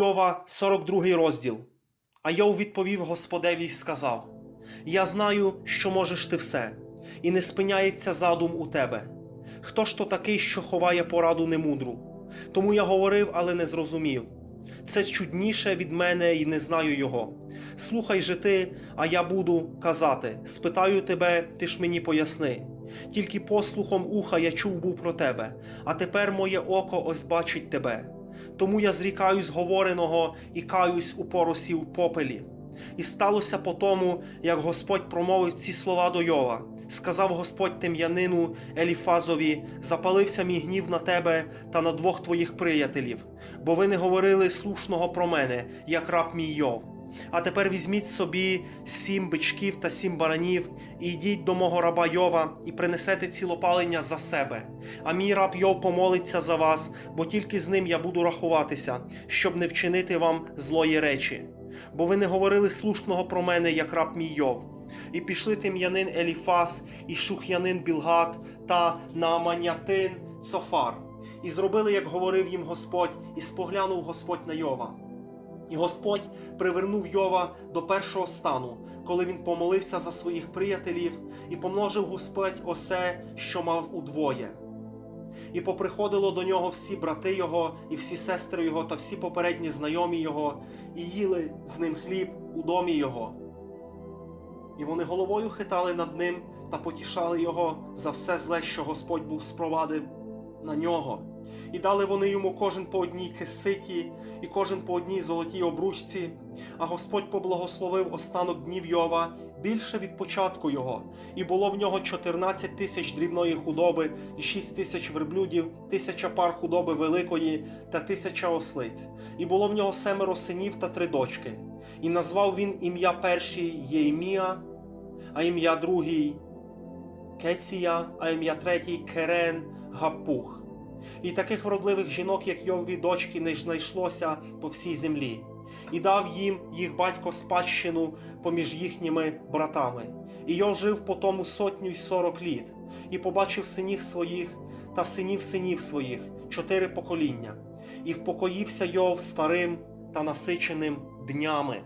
Йова, 42 розділ. А Йов відповів Господеві й сказав: Я знаю, що можеш ти все, і не спиняється задум у тебе. Хто ж то такий, що ховає пораду немудру? Тому я говорив, але не зрозумів. Це чудніше від мене і не знаю його. Слухай же ти, а я буду казати: спитаю тебе, ти ж мені поясни. Тільки послухом уха я чув був про тебе, а тепер моє око ось бачить тебе. Тому я зрікаюсь говореного і каюсь у поросі в попелі. І сталося по тому, як Господь промовив ці слова до Йова. Сказав Господь тем'янину Еліфазові: запалився мій гнів на тебе та на двох твоїх приятелів, бо ви не говорили слушного про мене, як раб мій Йов. А тепер візьміть собі сім бичків та сім баранів, і йдіть до мого раба Йова і принесете цілопалення за себе. А мій раб Йов помолиться за вас, бо тільки з ним я буду рахуватися, щоб не вчинити вам злої речі. Бо ви не говорили слушного про мене, як раб мій Йов. І пішли тим'янин Еліфас, і шух'янин Білгат та Нааманятин Цофар. І зробили, як говорив їм Господь, і споглянув Господь на Йова. І Господь привернув Йова до першого стану, коли він помолився за своїх приятелів, і помножив Господь осе, що мав удвоє. І поприходило до нього всі брати його, і всі сестри його, та всі попередні знайомі його, і їли з ним хліб у домі його. І вони головою хитали над ним та потішали його за все зле, що Господь був спровадив на нього. І дали вони йому кожен по одній киситі, і кожен по одній золотій обручці. А Господь поблагословив останок днів Йова більше від початку його, і було в нього 14 тисяч дрібної худоби, і 6 тисяч верблюдів, тисяча пар худоби великої та тисяча ослиць. І було в нього семеро синів та три дочки. І назвав він ім'я перший Єймія, а ім'я другий Кеція, а ім'я третій Керен Гапух. І таких вродливих жінок, як Йові дочки, не знайшлося по всій землі, і дав їм їх батько спадщину поміж їхніми братами. І Йов жив по тому сотню й сорок літ, і побачив синів своїх та синів синів своїх чотири покоління, і впокоївся Йов старим та насиченим днями.